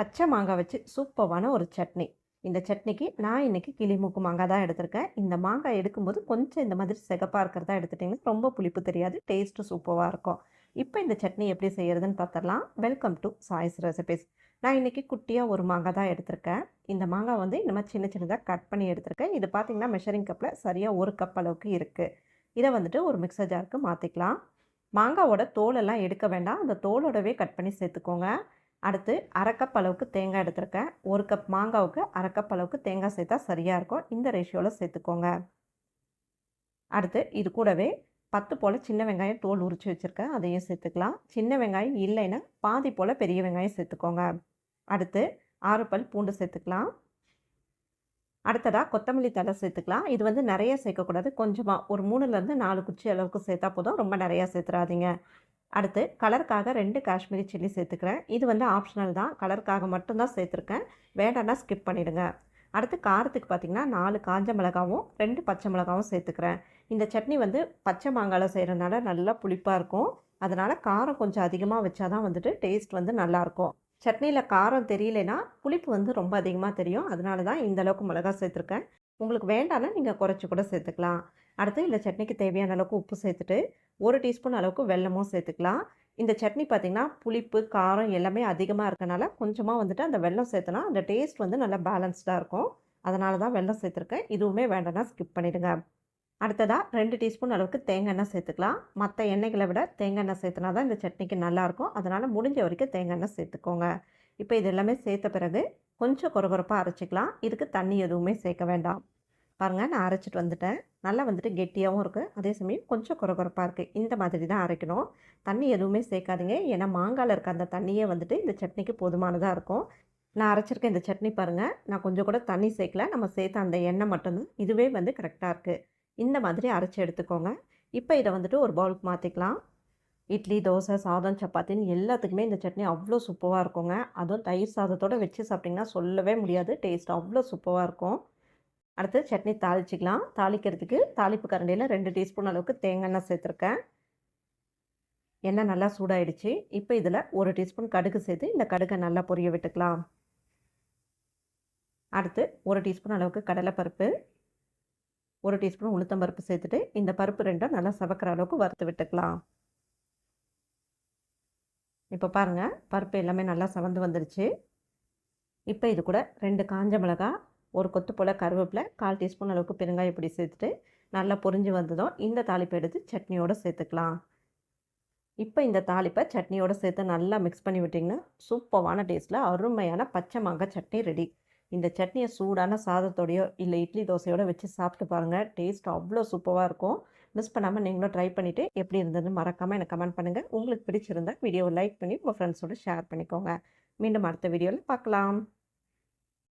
பச்சை மாங்காய் வச்சு சூப்பரான ஒரு சட்னி. இந்த சட்னிக்கு நான் இன்னைக்கு கிளிமூக்கு மாங்காய் தான் எடுத்திருக்கேன். இந்த மாங்காய் எடுக்கும்போது கொஞ்சம் இந்த மாதிரி சிகப்பாக இருக்கிறதா எடுத்துட்டிங்கன்னா ரொம்ப புளிப்பு தெரியாது டேஸ்ட்டு சூப்பராக இருக்கும். இப்போ இந்த சட்னி எப்படி செய்யறதுன்னு பார்த்துடலாம். வெல்கம் டு சாய்ஸ் ரெசிபிஸ் நான் இன்றைக்கி குட்டியாக ஒரு மாங்காய் தான் எடுத்திருக்கேன். இந்த மாங்காய் வந்து இந்த மாதிரி சின்ன சின்னதாக கட் பண்ணி எடுத்திருக்கேன். இது பார்த்திங்கன்னா மெஷரிங் கப்பில் சரியாக ஒரு கப் அளவுக்கு இருக்குது இதை வந்துட்டு ஒரு மிக்சர் ஜாருக்கு மாற்றிக்கலாம் மாங்காவோட தோலெல்லாம் எடுக்க வேண்டாம். அந்த தோலோடவே கட் பண்ணி சேர்த்துக்கோங்க. அடுத்து அரை கப் அளவுக்கு தேங்காய் எடுத்திருக்கேன். ஒரு கப் மாங்காவுக்கு அரை கப் அளவுக்கு தேங்காய் சேர்த்தா சரியாக இருக்கும். இந்த ரேஷியோவில் சேர்த்துக்கோங்க. அடுத்து இது கூடவே பத்து போல் சின்ன வெங்காயம் தோல் உரித்து வச்சுருக்கேன். அதையும் சேர்த்துக்கலாம். சின்ன வெங்காயம் இல்லைன்னா பாதி போல் பெரிய வெங்காயம் சேர்த்துக்கோங்க. அடுத்து ஆறு பல் பூண்டு சேர்த்துக்கலாம். அடுத்ததாக கொத்தமல்லி தலை சேர்த்துக்கலாம். இது வந்து நிறைய சேர்க்கக்கூடாது. கொஞ்சமாக ஒரு மூணுலேருந்து நாலு குச்சி அளவுக்கு சேர்த்தா போதும். ரொம்ப நிறையா சேர்த்துறாதீங்க. அடுத்து கலருக்காக ரெண்டு காஷ்மீரி சில்லி சேர்த்துக்கிறேன். இது வந்து ஆப்ஷனல் தான். கலருக்காக மட்டும்தான் சேர்த்துருக்கேன். வேண்டாம்னா ஸ்கிப் பண்ணிவிடுங்க அடுத்து காரத்துக்கு பார்த்திங்கன்னா நாலு காஞ்ச மிளகாவும் ரெண்டு பச்சை மிளகாவும் சேர்த்துக்கிறேன். இந்த சட்னி வந்து பச்சை மாங்காயில் செய்கிறனால நல்லா புளிப்பாக இருக்கும். அதனால் காரம் கொஞ்சம் அதிகமாக வச்சா தான் வந்துட்டு டேஸ்ட் வந்து நல்லாயிருக்கும். சட்னியில் காரம் தெரியலனா புளிப்பு வந்து ரொம்ப அதிகமாக தெரியும். அதனால தான் இந்தளவுக்கு மிளகா சேர்த்துருக்கேன். உங்களுக்கு வேண்டாம்னா நீங்கள் குறைச்சி கூட சேர்த்துக்கலாம். அடுத்து இந்த சட்னிக்கு தேவையான அளவுக்கு உப்பு சேர்த்துட்டு ஒரு டீஸ்பூன் அளவுக்கு வெல்லமும் சேர்த்துக்கலாம். இந்த சட்னி பார்த்திங்கன்னா புளிப்பு காரம் எல்லாமே அதிகமாக இருக்கனால கொஞ்சமாக வந்துட்டு அந்த வெல்லம் சேர்த்தனா அந்த டேஸ்ட் வந்து நல்லா பேலன்ஸ்டாக இருக்கும். அதனால தான் வெல்லம் சேர்த்துருக்கேன். இதுவுமே வேண்டாம்னா ஸ்கிப் பண்ணிவிடுங்க அடுத்ததாக ரெண்டு டீஸ்பூன் அளவுக்கு தேங்காய் எண்ணெய் சேர்த்துக்கலாம். மற்ற எண்ணெய்களை விட தேங்காய் எண்ணெய் சேர்த்துனா தான் இந்த சட்னிக்கு நல்லாயிருக்கும் அதனால் முடிஞ்ச வரைக்கும் தேங்காய் எண்ணெய் சேர்த்துக்கோங்க. இப்போ இது எல்லாமே சேர்த்த பிறகு கொஞ்சம் குறகுறப்பாக அரைச்சிக்கலாம். இதுக்கு தண்ணி எதுவுமே சேர்க்க வேண்டாம். பாருங்கள் நான் அரைச்சிட்டு வந்துட்டேன். நல்லா வந்துட்டு கெட்டியாகவும் இருக்குது அதே சமயம் கொஞ்சம் குறகுறப்பாக இருக்குது இந்த மாதிரி தான் அரைக்கணும். தண்ணி எதுவுமே சேர்க்காதீங்க. ஏன்னா மாங்காயில் இருக்க அந்த தண்ணியே வந்துட்டு இந்த சட்னிக்கு போதுமானதாக இருக்கும். நான் அரைச்சிருக்க இந்த சட்னி பாருங்கள் நான் கொஞ்சம் கூட தண்ணி சேர்க்கல. நம்ம சேர்த்த அந்த எண்ணெய் மட்டும்தான். இதுவே வந்து கரெக்டாக இருக்குது இந்த மாதிரி அரைச்சி எடுத்துக்கோங்க. இப்போ இதை வந்துட்டு ஒரு பவுலுக்கு மாற்றிக்கலாம் இட்லி தோசை சாதம் சப்பாத்தின்னு எல்லாத்துக்குமே இந்த சட்னி அவ்வளோ சூப்பராக இருக்குங்க. அதுவும் தயிர் சாதத்தோடு வச்சு சாப்பிட்டிங்கன்னா சொல்லவே முடியாது. டேஸ்ட் அவ்வளோ சூப்பராக இருக்கும். அடுத்து சட்னி தாளிச்சிக்கலாம். தாளிக்கிறதுக்கு தாளிப்பு கரண்டியில் ரெண்டு டீஸ்பூன் அளவுக்கு தேங்காய் எண்ணெய் சேர்த்துருக்கேன். எண்ணெய் நல்லா சூடாயிடுச்சு. இப்போ இதில் ஒரு டீஸ்பூன் கடுகு சேர்த்து இந்த கடுகை நல்லா பொரிய விட்டுக்கலாம். அடுத்து ஒரு டீஸ்பூன் அளவுக்கு கடலைப்பருப்பு ஒரு டீஸ்பூன் உளுத்தம்பருப்பு சேர்த்துட்டு இந்த பருப்பு ரெண்டும் நல்லா சவக்கிற அளவுக்கு வறுத்து விட்டுக்கலாம். இப்போ பாருங்கள் பருப்பு எல்லாமே நல்லா சவந்து வந்துருச்சு. இப்போ இது கூட ரெண்டு காஞ்ச மிளகா ஒரு கொத்து போல் கருவேப்பிலை கால் டீஸ்பூன் அளவுக்கு பெருங்காயம் இப்படி சேர்த்துட்டு நல்லா பொரிஞ்சு வந்ததும் இந்த தாளிப்பை எடுத்து சட்னியோடு சேர்த்துக்கலாம். இப்போ இந்த தாளிப்பை சட்னியோடு சேர்த்து நல்லா மிக்ஸ் பண்ணி விட்டிங்கன்னா சூப்பரான டேஸ்ட்டில் அருமையான பச்சை மாங்காய் சட்னி ரெடி இந்த சட்னியை சூடான சாதத்தோடையோ இல்லை இட்லி தோசையோடு வச்சு சாப்பிட்டு பாருங்கள் டேஸ்ட் அவ்வளோ சூப்பராக இருக்கும். மிஸ் பண்ணாமல் நீங்களும் ட்ரை பண்ணிவிட்டு எப்படி இருந்ததுன்னு மறக்காமல் எனக்கு கமெண்ட் பண்ணுங்கள் உங்களுக்கு பிடிச்சிருந்தா வீடியோவை லைக் பண்ணி உங்கள் ஃப்ரெண்ட்ஸோடு ஷேர் பண்ணிக்கோங்க. மீண்டும் அடுத்த வீடியோவில் பார்க்கலாம்.